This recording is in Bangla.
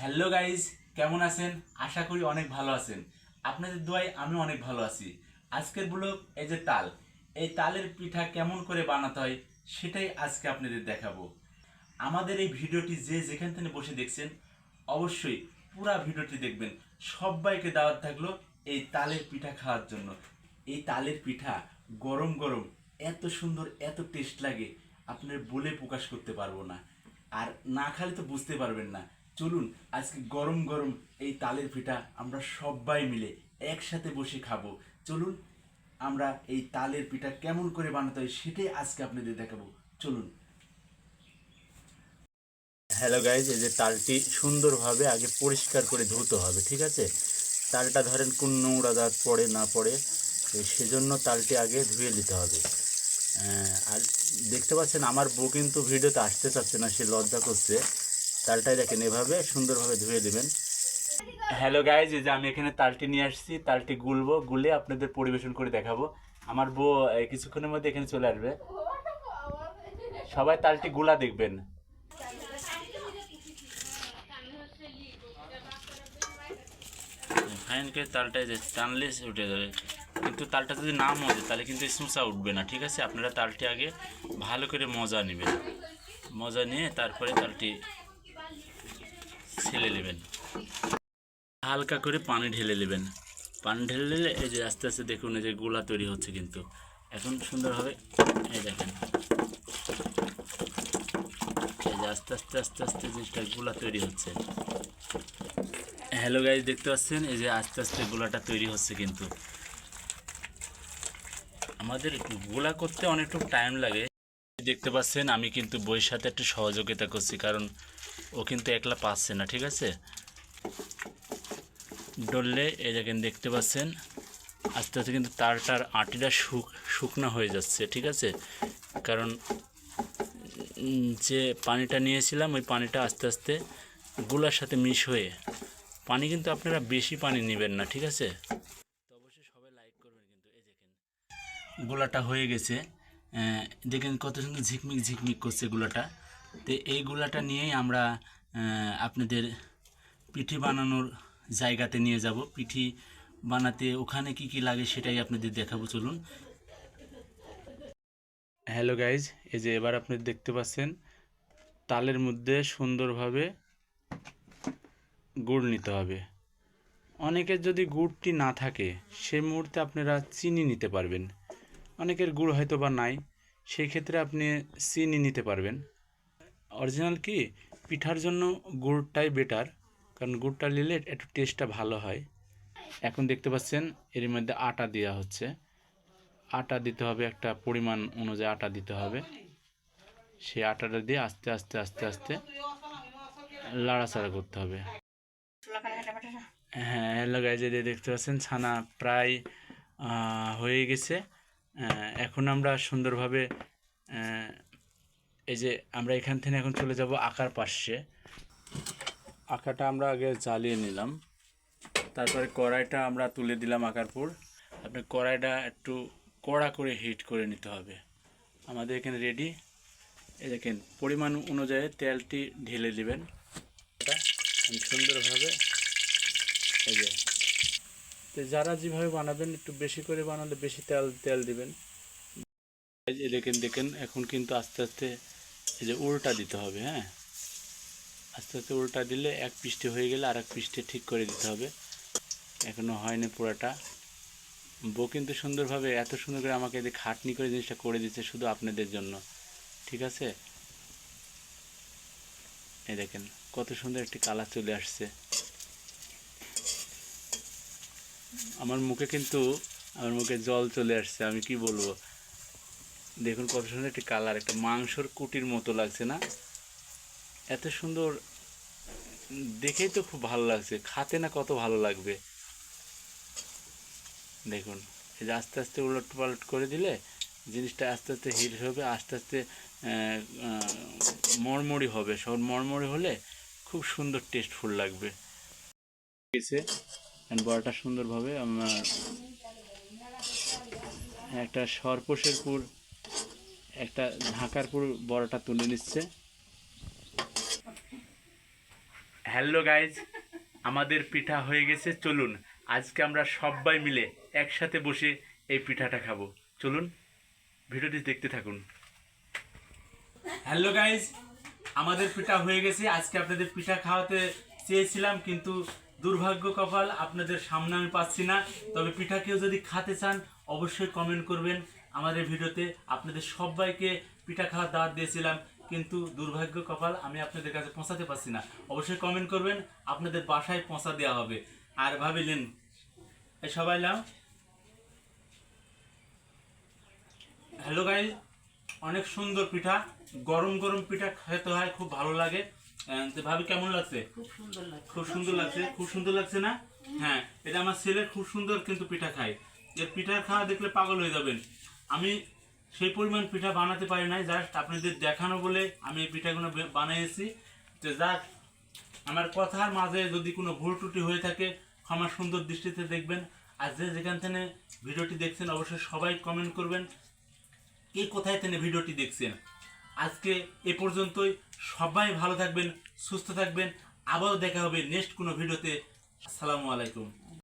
হ্যালো গাইজ কেমন আছেন? আশা করি অনেক ভালো আছেন। আপনাদের দোয়ায় আমি অনেক ভালো আছি। আজকের ব্লগ এই যে তাল, এই তালের পিঠা কেমন করে বানাতে হয় সেটাই আজকে আপনাদের দেখাবো। আমাদের এই ভিডিওটি যে যেখান থেকে বসে দেখছেন, অবশ্যই পুরা ভিডিওটি দেখবেন। সবাইকে দাওয়াত থাকল এই তালের পিঠা খাওয়ার জন্য। এই তালের পিঠা গরম গরম, এত সুন্দর, এত টেস্ট লাগে, আপনার বলে প্রকাশ করতে পারব না। আর না খালে তো বুঝতে পারবেন না। চলুন, আজকে গরম গরম এই তালের পিঠা আমরা সবাই মিলে একসাথে বসে খাব। চলুন, আমরা এই তালের পিঠা কেমন করে বানাতে হয় সেটাই আজকে আপনাদের দেখাবো। চলুন। হ্যালো গাইজ এই যে তালটি সুন্দরভাবে আগে পরিষ্কার করে ধুতে হবে, ঠিক আছে? তালটা ধরেন কোন নোংরা দাঁত পড়ে না পড়ে, তো সেজন্য তালটি আগে ধুয়ে নিতে হবে। আর দেখতে পাচ্ছেন, আমার বউ কিন্তু ভিডিওতে আসতে চাচ্ছে না, সে লজ্জা করছে। তালটাই দেখেন এভাবে সুন্দরভাবে ধুয়ে দেবেন। হ্যালো গাইজ এই যে আমি এখানে তালটি নিয়ে আসছি তালটি গুলবো গুলে আপনাদের পরিবেশন করে দেখাবো। আমার বউ এই কিছুক্ষণের মধ্যে এখানে চলে আসবে। সবাই তালটি গুলা দেখবেন। ফাইনকে তালটা যে টানলে উঠে যাবে। কিন্তু তালটা যদি না মজে তাহলে কিন্তু সুসা উঠবে না ঠিক আছে? আপনারা তালটি আগে ভালো করে মজা নেবেন। মজা নিয়ে তারপরে তালটি ছেলে নেবেন হালকা করে পানি ঢেলে নেবেন পানি ঢেলে নিলে এই যে আস্তে আস্তে দেখুন এই যে গোলা তৈরি হচ্ছে কিন্তু। এখন সুন্দরভাবে এই দেখেন। এই যে আস্তে আস্তে আস্তে আস্তে জিনিসটা গোলা তৈরি হচ্ছে। হ্যালো গাইজ দেখতে পাচ্ছেন? এই যে আস্তে আস্তে গোলাটা তৈরি হচ্ছে কিন্তু। আমাদের গোলা করতে অনেকটুকু টাইম লাগে। দেখতে পাচ্ছেন, আমি কিন্তু বইয়ের সাথে একটু সহযোগিতা করছি, কারণ ও কিন্তু একলা পাচ্ছে না, ঠিক আছে? ডললে এই দেখেন দেখতে পাচ্ছেন, আস্তে আস্তে কিন্তু তারটার আটিটা শুক, শুকনা হয়ে যাচ্ছে, ঠিক আছে? কারণ যে পানিটা নিয়েছিলাম, ওই পানিটা আস্তে আস্তে গুলার সাথে মিশ হয়ে, পানি কিন্তু আপনারা বেশি পানি নেবেন না, ঠিক আছে? অবশ্যই সবাই লাইক করবেন কিন্তু, এই দেখেন গোলাটা হয়ে গেছে। দেখেন কত সুন্দর ঝিকমিক ঝিকমিক করছে গোলাটা। তো এই গোলাটা নিয়েই আমরা আপনাদের পিঠি বানানোর জায়গাতে নিয়ে যাব। পিঠি বানাতে ওখানে কি কি লাগে সেটাই আপনাদের দেখাবো, চলুন। হ্যালো গাইজ এই যে এবার আপনি দেখতে পাচ্ছেন, তালের মধ্যে সুন্দরভাবে গুড় নিতে হবে। অনেকের যদি গুড়টি না থাকে সে মুহূর্তে আপনারা চিনি নিতে পারবেন। অনেকের গুড় হয়তো বা নাই, সেই ক্ষেত্রে আপনি চিনি নিতে পারবেন। অরিজিনাল কি? পিঠার জন্য গুড়টাই বেটার কারণ গুড়টা নিলে একটু টেস্টটা ভালো হয়। এখন দেখতে পাচ্ছেন, এর মধ্যে আটা দেওয়া হচ্ছে। আটা দিতে হবে একটা পরিমাণ অনুযায়ী আটা দিতে হবে। সেই আটাটা দিয়ে আস্তে আস্তে আস্তে আস্তে লাড়াচাড়া করতে হবে। হ্যাঁ হ্যালো এই যে দেখতে পাচ্ছেন, ছানা প্রায় হয়ে গেছে। এখন আমরা সুন্দরভাবে এই যে আমরা এখান থেকে এখন চলে যাব আঁকার পাশে। আঁকাটা আমরা আগে জ্বালিয়ে নিলাম। তারপরে কড়াইটা আমরা তুলে দিলাম আঁকার পর। আপনি কড়াইটা একটু কড়া করে হিট করে নিতে হবে। আমাদের এখানে রেডি এই দেখেন, পরিমাণ অনুযায়ী তেলটি ঢেলে দিবেন। সুন্দরভাবে এই যে, তো যারা যেভাবে বানাবেন, একটু বেশি করে বানালে বেশি তেল তেল দিবেন। দেখেন দেখেন, এখন কিন্তু আস্তে আস্তে এই যে উল্টা দিতে হবে হ্যাঁ? আস্তে আস্তে উল্টা দিলে এক পৃষ্ঠে হয়ে গেলে আর এক পৃষ্ঠে ঠিক করে দিতে হবে। এখনও হয়নি পুরাটা। বউ কিন্তু সুন্দরভাবে এত সুন্দর করে আমাকে যে খাটনি করে জিনিসটা করে দিচ্ছে শুধু আপনাদের জন্য। ঠিক আছে? এই দেখেন, কত সুন্দর একটি কালার চলে আসছে। আমার মুখে কিন্তু, আমার মুখে জল চলে আসছে, আমি কি বলব? দেখুন কত সুন্দর একটি কালার, একটা মাংসর কুটির মতো লাগছে না? এত সুন্দর, দেখেই তো খুব ভালো লাগছে, খাতে না কত ভালো লাগবে? দেখুন, এই যে আস্তে আস্তে উলট পালট করে দিলে জিনিসটা আস্তে আস্তে হিট হবে, আস্তে আস্তে মরমরি হবে। সব মরমরি হলে খুব সুন্দর টেস্টফুল লাগবে। বড়াটা সুন্দরভাবে আমার, একটা সরপোষের পুর একটা ঢাকার পুর বড়াটা তুলে নিচ্ছে। হ্যালো গাইজ আমাদের পিঠা হয়ে গেছে, চলুন। আজকে আমরা সবাই মিলে একসাথে বসে এই পিঠাটা খাব। চলুন, ভিডিওটি দেখতে থাকুন। হ্যালো গাইজ আমাদের পিঠা হয়ে গেছে। আজকে আপনাদের পিঠা খাওয়াতে চেয়েছিলাম, কিন্তু দুর্ভাগ্য কপাল আপনাদের সামনে আমি পাচ্ছি না। তবে পিঠা কেউ যদি খাতে চান, অবশ্যই কমেন্ট করবেন। আমাদের ভিডিওতে আপনাদের সবাইকে পিঠা খাওয়ার দাওয়াত দিয়েছিলাম কিন্তু দুর্ভাগ্য কপাল আমি আপনাদের কাছে পৌঁছাতে পারছি না। অবশ্যই কমেন্ট করবেন আপনাদের বাসায় পৌঁছা দেওয়া হবে। আর ভাবিলেন এই সবাই নাও। হ্যালো গাই অনেক সুন্দর পিঠা গরম গরম পিঠা খেতে হয় খুব ভালো লাগে। ভাবি কেমন লাগছে? খুব সুন্দর লাগছে। খুব সুন্দর লাগছে খুব সুন্দর লাগছে না? হ্যাঁ এটা আমার ছেলে খুব সুন্দর কিন্তু পিঠা খায়। এর পিঠা খাওয়া দেখলে পাগল হয়ে যাবেন। আমি সেই পরিমাণ পিঠা বানাতে পারি নাই জাস্ট আপনাদের দেখানো বলে আমি এই পিঠাগুলো বানিয়েছি। তো যাক, আমার কথার মাঝে যদি কোনো ভুল ত্রুটি হয়ে থাকে, ক্ষমা সুন্দর দৃষ্টিতে দেখবেন। আর যে যেখান থেকে ভিডিওটি দেখছেন, অবশ্যই সবাই কমেন্ট করবেন, কে কোথায় থেকে ভিডিওটি দেখছেন। আজকে এ পর্যন্তই, সবাই ভালো থাকবেন, সুস্থ থাকবেন, আবারও দেখা হবে নেক্সট কোনো ভিডিওতে। আসসালামু আলাইকুম।